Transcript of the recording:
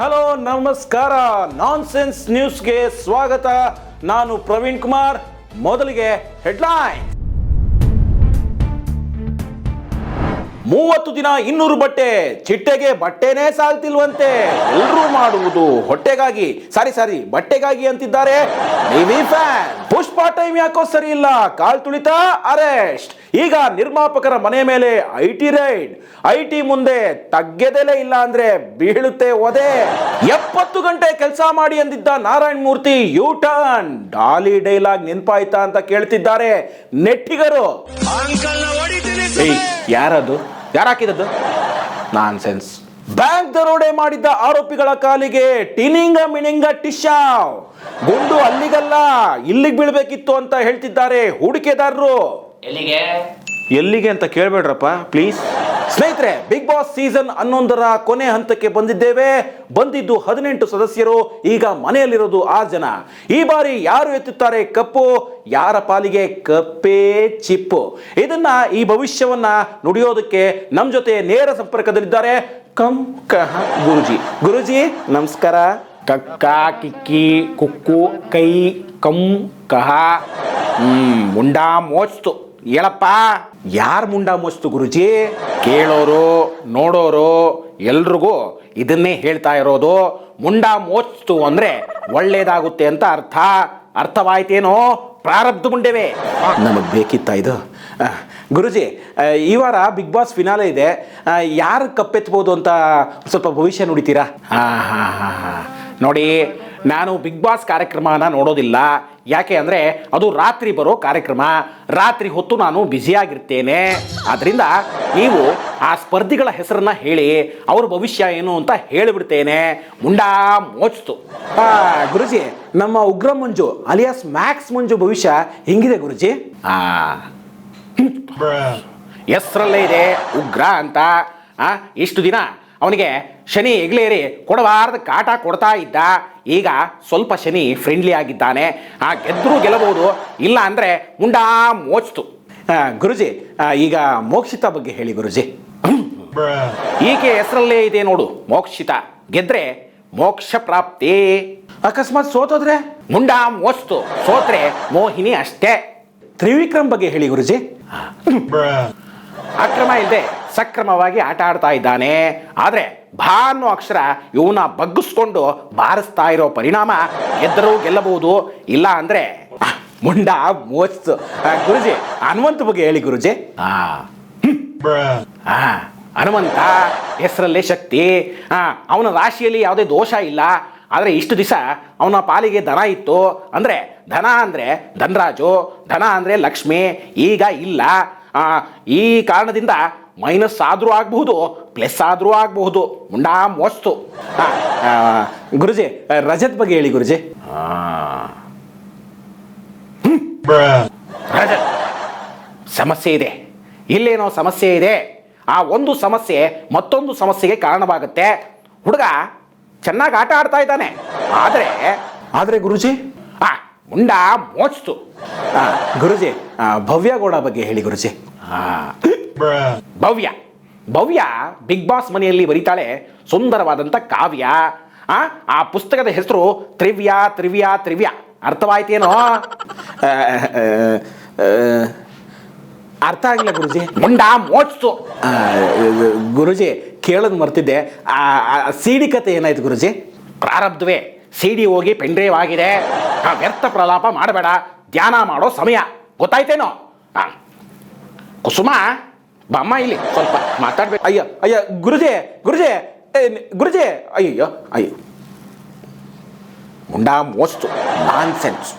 Hello ನಮಸ್ಕಾರ. Nonsense ನ್ಯೂಸ್ಗೆ ಸ್ವಾಗತ. ನಾನು ಪ್ರವೀಣ್ ಕುಮಾರ್. ಮೊದಲಿಗೆ ಹೆಡ್ಲೈನ್ ಮೂವತ್ತು ದಿನ ಇನ್ನೂರು ಬಟ್ಟೆ ಚಿಟ್ಟೆಗೆ ಬಟ್ಟೆನೇ ಸಾಲ್ತಿಲ್ವಂತೆ. ಎಲ್ಲರೂ ಮಾಡುವುದು ಹೊಟ್ಟೆಗಾಗಿ. ಸಾರಿ ಸಾರಿ ಬಟ್ಟೆಗಾಗಿ ಅಂತಿದ್ದಾರೆ. ಫ್ಯಾನ್ ಪುಷ್ಪ ಟೈಮ್ ಯಾಕೋ ಸರಿ ಇಲ್ಲ. ಕಾಲ್ ತುಳಿತ ಅರೆಸ್ಟ್ ಈಗ ನಿರ್ಮಾಪಕರ ಮನೆ ಮೇಲೆ I T raid I T ಮುಂದೆ ತಗ್ಗೆದೆಲೆ ಇಲ್ಲ ಅಂದ್ರೆ ಬೀಳುತ್ತೆ ಒದೆ. ಎಪ್ಪತ್ತು ಗಂಟೆ ಕೆಲಸ ಮಾಡಿ ಅಂದಿದ್ದ Narayana Murthy U turn Daali dialogue ನೆನ್ಪಾಯ್ತಾ ಅಂತ ಕೇಳ್ತಿದ್ದಾರೆ ನೆಟ್ಟಿಗರು. ಯಾರದು? ಯಾರು ಹಾಕಿದದ್ದು ನಾನ್ ಸೆನ್ಸ್ ಬ್ಯಾಂಕ್ ದರೋಡೆ ಮಾಡಿದ್ದ ಆರೋಪಿಗಳ ಕಾಲಿಗೆ ಟಿನಿಂಗ ಮಿಣಿಂಗ ಟಿಶಾವ್ ಗುಂಡು ಅಲ್ಲಿಗಲ್ಲ, ಇಲ್ಲಿಗೆ ಬೀಳ್ಬೇಕಿತ್ತು ಅಂತ ಹೇಳ್ತಿದ್ದಾರೆ ಹೂಡಿಕೆದಾರರು. ಎಲ್ಲಿಗೆ? ಎಲ್ಲಿಗೆ ಅಂತ ಕೇಳ್ಬೇಡ್ರಪ್ಪ ಪ್ಲೀಸ್ ಸ್ನೇಹಿತರೆ ಬಿಗ್ ಬಾಸ್ ಸೀಸನ್ ಹನ್ನೊಂದರ ಕೊನೆ ಹಂತಕ್ಕೆ ಬಂದಿದ್ದೇವೆ. ಬಂದಿದ್ದು ಹದಿನೆಂಟು ಸದಸ್ಯರು, ಈಗ ಮನೆಯಲ್ಲಿರೋದು ಆರು ಜನ. ಈ ಬಾರಿ ಯಾರು ಎತ್ತುತ್ತಾರೆ? ಕಪ್ಪು. ಯಾರ ಪಾಲಿಗೆ? ಕಪ್ಪೇ ಚಿಪ್ಪು. ಇದನ್ನ ಈ ಭವಿಷ್ಯವನ್ನ ನುಡಿಯೋದಕ್ಕೆ ನಮ್ಮ ಜೊತೆ ನೇರ ಸಂಪರ್ಕದಲ್ಲಿದ್ದಾರೆ ಕಂ ಕಹ ಗುರುಜಿ. ಗುರುಜಿ, ನಮಸ್ಕಾರ. ಕಕ್ಕ, ಕಿಕ್ಕಿ, ಕುಕ್ಕು, ಕೈ, ಕಂ, ಕಹ. ಮುಂಡಾ ಮೋಚ್ತು ಹೇಳಪ್ಪ. ಯಾರು ಮುಂಡ ಮೋಸ್ತು ಗುರುಜಿ? ಕೇಳೋರು ನೋಡೋರು ಎಲ್ರಿಗೂ ಇದನ್ನೇ ಹೇಳ್ತಾ ಇರೋದು. ಮುಂಡ ಮೋಚ್ತು ಅಂದ್ರೆ ಒಳ್ಳೇದಾಗುತ್ತೆ ಅಂತ ಅರ್ಥ. ಅರ್ಥವಾಯ್ತೇನೋ? ಪ್ರಾರಬ್ಧ ಮುಂಡೆವೆ. ನಮಗೆ ಬೇಕಿತ್ತ ಇದು? ಗುರುಜಿ ಈ ವಾರ ಬಿಗ್ ಬಾಸ್ ಫಿನಾಲೆ ಇದೆ. ಯಾರು ಕಪ್ಪೆತ್ಬೋದು ಅಂತ ಸ್ವಲ್ಪ ಭವಿಷ್ಯ ನುಡಿತೀರಾ? ಹಾಂ ಹಾ ಹಾ ಹಾ. ನೋಡಿ ನಾನು ಬಿಗ್ ಬಾಸ್ ಕಾರ್ಯಕ್ರಮನ ನೋಡೋದಿಲ್ಲ. ಯಾಕೆ ಅಂದರೆ ಅದು ರಾತ್ರಿ ಬರೋ ಕಾರ್ಯಕ್ರಮ. ರಾತ್ರಿ ಹೊತ್ತು ನಾನು ಬ್ಯುಸಿಯಾಗಿರ್ತೇನೆ ಆದ್ದರಿಂದ ನೀವು ಆ ಸ್ಪರ್ಧಿಗಳ ಹೆಸರನ್ನ ಹೇಳಿ ಅವ್ರ ಭವಿಷ್ಯ ಏನು ಅಂತ ಹೇಳಿಬಿಡ್ತೇನೆ. ಮುಂಡಾ ಮೋಚ್ತು ಗುರುಜಿ ನಮ್ಮ ಉಗ್ರ ಮಂಜು ಅಲಿಯಾಸ್ ಮ್ಯಾಕ್ಸ್ ಮಂಜು ಭವಿಷ್ಯ ಹೆಂಗಿದೆ ಗುರುಜಿ? ಆ ಹೆಸರಲ್ಲೇ ಇದೆ ಉಗ್ರ ಅಂತ. ಆ, ಇಷ್ಟು ದಿನ ಅವನಿಗೆ ಶನಿ ಎಗ್ಲೇರಿ ಕೊಡಬಾರದ ಕಾಟ ಕೊಡ್ತಾ ಇದ್ದ. ಈಗ ಸ್ವಲ್ಪ ಶನಿ ಫ್ರೆಂಡ್ಲಿ ಆಗಿದ್ದಾನೆ. ಆ ಗೆದ್ದರೂ ಗೆಲ್ಲಬಹುದು ಇಲ್ಲ ಅಂದರೆ ಮುಂಡಾ ಮೋಚ್ತು. ಗುರುಜಿ ಈಗ ಮೋಕ್ಷಿತ ಬಗ್ಗೆ ಹೇಳಿ ಗುರುಜಿ. ಈಕೆ ಹೆಸರಲ್ಲೇ ಇದೆ ನೋಡು ಮೋಕ್ಷಿತ. ಗೆದ್ರೆ ಮೋಕ್ಷ ಪ್ರಾಪ್ತಿ. ಅಕಸ್ಮಾತ್ ಸೋತೋದ್ರೆ? ಮುಂಡಾ ಮೋಚ್ತು ಸೋತ್ರೆ ಮೋಹಿನಿ ಅಷ್ಟೇ. ತ್ರಿವಿಕ್ರಮ್ ಬಗ್ಗೆ ಹೇಳಿ ಗುರುಜಿ. ಅಕ್ರಮ ಇಲ್ಲದೆ ಸಕ್ರಮವಾಗಿ ಆಟ ಆಡ್ತಾ ಇದ್ದಾನೆ. ಆದರೆ ಭಾ ಅನ್ನೋ ಅಕ್ಷರ ಇವನ ಬಗ್ಗಿಸ್ಕೊಂಡು ಬಾರಿಸ್ತಾ ಇರೋ ಪರಿಣಾಮ ಗೆದ್ದರೂ ಗೆಲ್ಲಬಹುದು. ಇಲ್ಲ ಅಂದ್ರೆ ಮುಂಡ ಮೋಸ್ತು. ಗುರುಜಿ, ಹನುಮಂತ ಬಗ್ಗೆ ಹೇಳಿ ಗುರುಜಿ. ಆ. ಹನುಮಂತ ಹೆಸರಲ್ಲೇ ಶಕ್ತಿ. ಅವನ ರಾಶಿಯಲ್ಲಿ ಯಾವುದೇ ದೋಷ ಇಲ್ಲ. ಆದರೆ ಇಷ್ಟು ದಿವಸ ಅವನ ಪಾಲಿಗೆ ದನ ಇತ್ತು. ಅಂದರೆ, ಧನ ಅಂದರೆ ಧನರಾಜು, ಧನ ಅಂದರೆ ಲಕ್ಷ್ಮಿ. ಈಗ ಇಲ್ಲ. ಈ ಕಾರಣದಿಂದ ಮೈನಸ್ ಆದರೂ ಆಗಬಹುದು ಪ್ಲಸ್ ಆದರೂ ಆಗಬಹುದು ಮುಂಡಾ ಮೋಸ್ತು. ಗುರುಜಿ ರಜತ್ ಬಗ್ಗೆ ಹೇಳಿ ಗುರುಜಿ. ರಜತ್ ಸಮಸ್ಯೆ ಇದೆ. ಇಲ್ಲೇನೋ ಸಮಸ್ಯೆ ಇದೆ. ಆ ಒಂದು ಸಮಸ್ಯೆ ಮತ್ತೊಂದು ಸಮಸ್ಯೆಗೆ ಕಾರಣವಾಗುತ್ತೆ. ಹುಡುಗ ಚೆನ್ನಾಗಿ ಆಟ ಆಡ್ತಾ ಇದ್ದಾನೆ. ಆದರೆ ಆದರೆ ಗುರುಜಿ? ಆ ಮುಂಡಾ ಮೋಚ್ತು ಗುರುಜಿ ಆ, ಭವ್ಯ ಗೌಡ ಬಗ್ಗೆ ಹೇಳಿ ಗುರುಜಿ. ಆ, ಭವ್ಯ. ಭವ್ಯ ಬಿಗ್ ಬಾಸ್ ಮನೆಯಲ್ಲಿ ಬರೀತಾಳೆ ಸುಂದರವಾದಂಥ ಕಾವ್ಯ. ಆ ಆ ಪುಸ್ತಕದ ಹೆಸರು ತ್ರಿವ್ಯ ತ್ರಿವ್ಯ ತ್ರಿವ್ಯ. ಅರ್ಥವಾಯ್ತೇನೋ? ಅರ್ಥ ಆಗಿಲ್ಲ ಗುರುಜಿ. ಮುಂಡ ಆ, ಗುರುಜಿ ಕೇಳೋದು ಮರ್ತಿದ್ದೆ. ಆ, ಸೀಡಿ ಕತೆ ಏನಾಯ್ತು ಗುರುಜಿ? ಪ್ರಾರಬ್ಧವೇ ಸಿಡಿ ಹೋಗಿ ಪೆಂಡ್ರೇವ್ ಆಗಿದೆ ವ್ಯರ್ಥ ಪ್ರಲಾಪ ಮಾಡಬೇಡ. ಧ್ಯಾನ ಮಾಡೋ ಸಮಯ. ಗೊತ್ತಾಯ್ತೇನೋ? ಕುಸುಮ ಬಮ್ಮ ಇಲ್ಲಿ, ಸ್ವಲ್ಪ ಮಾತಾಡ್ಬೇಕು. ಅಯ್ಯ ಅಯ್ಯ, ಗುರುಜಿ ಗುರುಜಿ ಗುರುಜೆ, ಅಯ್ಯಯ್ಯೋ, ಅಯ್ಯೋ. ಮುಂಡಾ, ಮೋಸ್ತು ನಾನ್ ಸೆನ್ಸ್